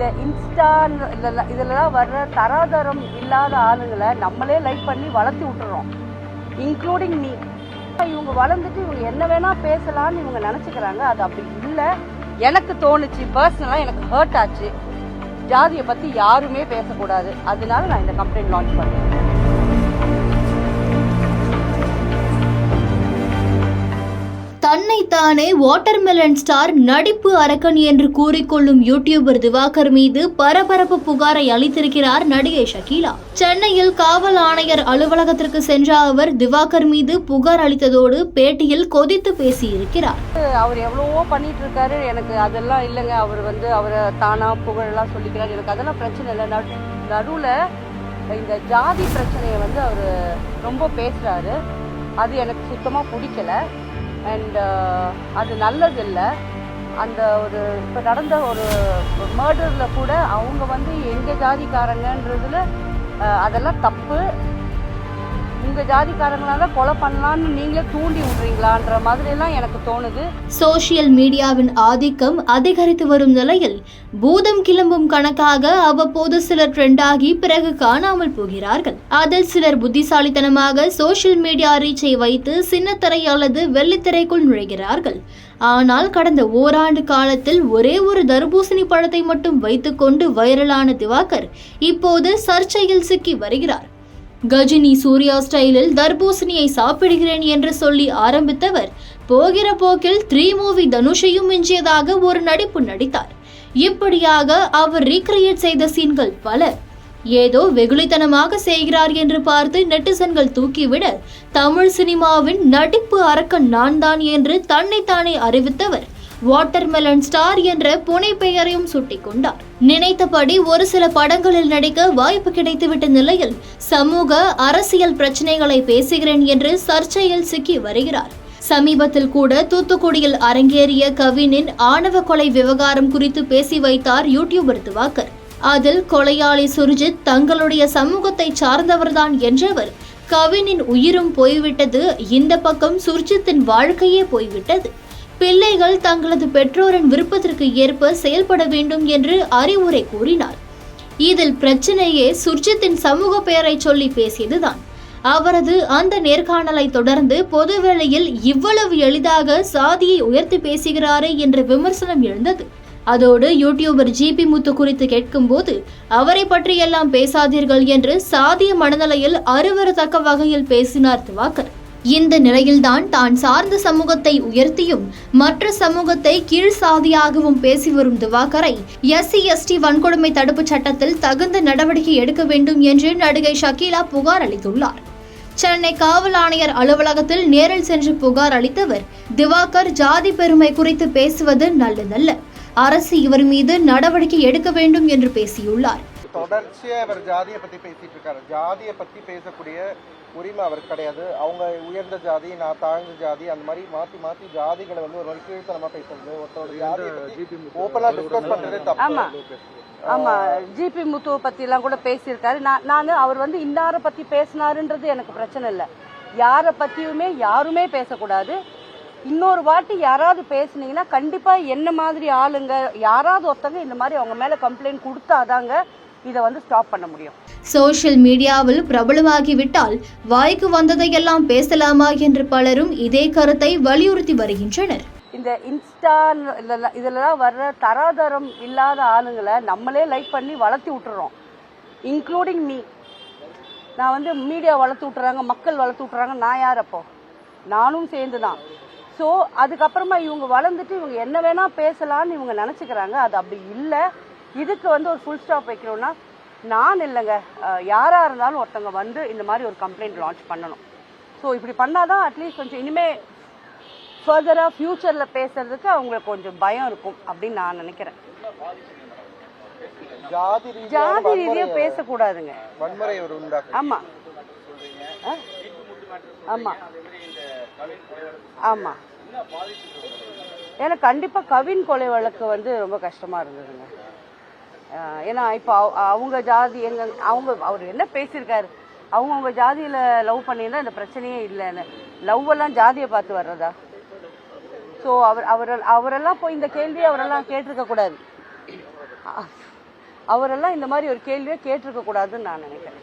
இந்த இன்ஸ்டா இதெல்லாம் இதெல்லாம் வர்ற தராதரம் இல்லாத ஆளுங்களை நம்மளே லைக் பண்ணி வளர்த்தி விட்டுறோம். இன்க்ளூடிங் மீ இவங்க வளர்ந்துட்டு இவங்க என்ன வேணால் பேசலாம்னு இவங்க நினச்சிக்கிறாங்க. அது அப்படி இல்லை. எனக்கு தோணுச்சு பர்சனலாக எனக்கு ஹர்ட் ஆச்சு. ஜாதியை பற்றி யாருமே பேசக்கூடாது. அதனால நான் இந்த கம்ப்ளைண்ட் லான்ச் பண்ணேன். தன்னைத்தானே வாட்டர்மெலன் ஸ்டார் நடிப்பு அரக்கன் என்று கூறிக்கொள்ளும் யூடியூபர் திவாகர் மீது பரபரப்பு புகாரை அளித்திருக்கிறார் நடிகை ஷகீலா சென்னையில் காவல் ஆணையர் அலுவலகத்திற்கு சென்ற அவர் திவாகர் மீது புகார் அளித்ததோடு பேட்டியில் கொதித்து பேசியிருக்கிறார். அவர் எவ்வளவோ பண்ணிட்டு இருக்காரு எனக்கு அதெல்லாம் இல்லைங்க. அவர் வந்து அவரை தானா புகழெல்லாம் சொல்லிக்கிறார். எனக்கு அதெல்லாம் பிரச்சனை இல்லை. நடு நடுவில் இந்த ஜாதி பிரச்சனையை வந்து அவர் ரொம்ப பேசுகிறாரு அது எனக்கு சுத்தமாக பிடிக்கல. அண்டு uh, அது நல்லதில்லை. அந்த ஒரு இப்போ நடந்த ஒரு மர்டரில் கூட அவங்க வந்து எங்கள் ஜாதிக்காரங்கன்றதுல அதெல்லாம் தப்பு. உங்கள் ஜாதிக்காரங்களால கொலை பண்ணலான்னு நீங்களே தூண்டி விட்றீங்களான்ற மாதிரிலாம் எனக்கு தோணுது. சோசியல் மீடியாவின் ஆதிக்கம் அதிகரித்து வரும் நிலையில் பூதம் கிளம்பும் கணக்காக அவ்வப்போது சிலர் ட்ரெண்டாகி பிறகு காணாமல் போகிறார்கள். அதில் சிலர் புத்திசாலித்தனமாக சோசியல் மீடியா ரீச்சை வைத்து சின்னத்திரை அல்லது வெள்ளித்திரைக்குள் நுழைகிறார்கள். ஆனால் கடந்த ஓராண்டு காலத்தில் ஒரே ஒரு தர்பூசணி பழத்தை மட்டும் வைத்துக்கொண்டு வைரலான திவாகர் இப்போது சர்ச்சையில் சிக்கி வருகிறார். கஜினி சூர்யா ஸ்டைலில் தர்பூசணியை சாப்பிடுகிறேன் என்று சொல்லி ஆரம்பித்தவர் போகிற போக்கில் த்ரீ மூவி தனுஷையும் மிஞ்சியதாக ஒரு நடிப்பு நடித்தார். இப்படியாக அவர் ரீக்ரியேட் செய்த சீன்கள் பல. ஏதோ வெகுளித்தனமாக செய்கிறார் என்று பார்த்து நெட்டிசன்கள் தூக்கிவிட தமிழ் சினிமாவின் நடிப்பு அரக்கன் நான் தான் என்று தன்னைத்தானே அறிவித்தவர். வாட்டர்மெலன் ஸ்டார் என்ற புனை பெயரையும் சுட்டிக்கொண்டார். நினைத்தபடி ஒரு சில படங்களில் நடிக்க வாய்ப்பு கிடைத்துவிட்ட நிலையில் சமூக அரசியல் பிரச்சனைகளை பேசுகிறேன் என்று சர்ச்சையில் சிக்கி வருகிறார். சமீபத்தில் கூட தூத்துக்குடியில் அரங்கேறிய கவினின் ஆணவ கொலை விவகாரம் குறித்து பேசி வைத்தார் யூடியூபர் திவாகர். அதில் கொலையாளி சுர்ஜித் தங்களுடைய சமூகத்தை சார்ந்தவர்தான் என்றவர் கவினின் உயிரும் போய்விட்டது இந்த பக்கம் சுர்ஜித்தின் வாழ்க்கையே போய்விட்டது. பிள்ளைகள் தங்களது பெற்றோரின் விருப்பத்திற்கு ஏற்ப செயல்பட வேண்டும் என்று அறிவுரை கூறினார். இதில் பிரச்சனையே சுர்ஜித்தின் சமூக பெயரை சொல்லி பேசியதுதான். அவரது அந்த நேர்காணலை தொடர்ந்து பொதுவேளையில் இவ்வளவு எளிதாக சாதியை உயர்த்தி பேசுகிறாரே என்ற விமர்சனம் எழுந்தது. அதோடு யூடியூபர் ஜிபி முத்து குறித்து கேட்கும்போது அவரை பற்றியெல்லாம் பேசாதீர்கள் என்று சாதிய மனநிலையில் அருவரத்தக்க வகையில் பேசினார் திவாகர். இந்த நிலையில்தான் தான் சார்ந்த சமூகத்தை உயர்த்தியும் மற்ற சமூகத்தை கீழ் சாதியாகவும் பேசி வரும் திவாகரை எஸ்சி எஸ்டி வன்கொடுமை தடுப்புச் சட்டத்தில் தகுந்த நடவடிக்கை எடுக்க வேண்டும் என்று நடிகை ஷக்கீலா புகார் அளித்துள்ளார். சென்னை காவல் ஆணையர் அலுவலகத்தில் நேரில் சென்று புகார் அளித்தவர் திவாகர் ஜாதி பெருமை குறித்து பேசுவது நல்லதல்ல. அரசு இவர் மீது நடவடிக்கை எடுக்க வேண்டும் என்று பேசியுள்ளார். தொடர்ச்சியா இவர் ஜாதியை பத்தி பேசிட்டு இருக்காரு. ஜாதியை பத்தி பேசக்கூடிய உரிமை அவருக்கு கிடையாது. அவங்க உயர்ந்த ஜாதி நான் தாழ்ந்த ஜாதி அந்த மாதிரி மாத்தி மாத்தி ஜாதிகளை வந்து ஒரு மாதிரி கீழ்த்தனமா பேசுறது ஒருத்தரோட ஜாதியை பத்தி ஓப்பனா டிஸ்கஸ் பண்றதே ஆமா. தப்பு ஆமா. ஜிபி முத்துவை பத்தி எல்லாம் கூட பேசியிருக்காரு. நான் நான் அவர் வந்து இன்னார பத்தி பேசினாருன்றது எனக்கு பிரச்சனை இல்லை. யாரை பத்தியுமே யாருமே பேசக்கூடாது. இன்னொரு வாட்டி யாராவது பேசுனீங்கன்னா கண்டிப்பா என்ன மாதிரி ஆளுங்க யாராவது ஒருத்தங்க இந்த மாதிரி அவங்க மேல கம்ப்ளைண்ட் கொடுத்தாதாங்க இதை வந்து ஸ்டாப் பண்ண முடியும். சோஷியல் மீடியாவில் பிரபலமாகிவிட்டால் வாய்க்கு வந்ததையெல்லாம் பேசலாமா என்று பலரும் இதே கருத்தை வலியுறுத்தி வருகின்றனர். இந்த இன்ஸ்டா இதெல்லாம் இதெல்லாம் வர்ற தராதரம் இல்லாத ஆளுங்களை நம்மளே லைக் பண்ணி வளர்த்தி விட்டுறோம். இன்க்ளூடிங் மீ நான் வந்து மீடியா வளர்த்து விட்டுறாங்க மக்கள் வளர்த்து விட்டுறாங்க நான் யார் அப்போ? நானும் சேர்ந்து தான். ஸோ அதுக்கப்புறமா இவங்க வளர்ந்துட்டு இவங்க என்ன வேணா பேசலாம்னு இவங்க நினச்சிக்கிறாங்க. அது அப்படி இல்லை. இதுக்கு வந்து ஒரு ஃபுல் ஸ்டாப் வைக்கணும்னா நான் இல்லைங்க. அஹ், யாரா இருந்தாலும் ஒருத்தவங்க வந்து இந்த மாதிரி ஒரு கம்ப்ளைண்ட் லான்ச் பண்ணணும். ஸோ இப்படி பண்ணாதான் அட்லீஸ்ட் கொஞ்சம் இனிமே ஃபர்தராக ஃப்யூச்சரில் பேசுறதுக்கு அவங்களுக்கு கொஞ்சம் பயம் இருக்கும் அப்படின்னு நான் நினைக்கிறேன். ஜாதி ரீதியாக பேசக்கூடாதுங்க. ஆமா? ஆமா. ஆமா. ஏன்னா கண்டிப்பா கவின் கொலை வழக்கு வந்து ரொம்ப கஷ்டமா இருந்ததுங்க. ஏன்னா இப்போ அவங்க ஜாதி எங்க அவங்க அவர் என்ன பேசியிருக்காரு? அவங்கவுங்க ஜாதியில் லவ் பண்ணியிருந்தா இந்த பிரச்சனையே இல்லைன்னு. லவ்வெல்லாம் ஜாதியை பார்த்து வர்றதா? ஸோ அவர் அவர் அவரெல்லாம் போய் இந்த கேள்வியை அவரெல்லாம் கேட்டிருக்க கூடாது. அவரெல்லாம் இந்த மாதிரி ஒரு கேள்வியை கேட்டிருக்க கூடாதுன்னு நான் நினைக்கிறேன்.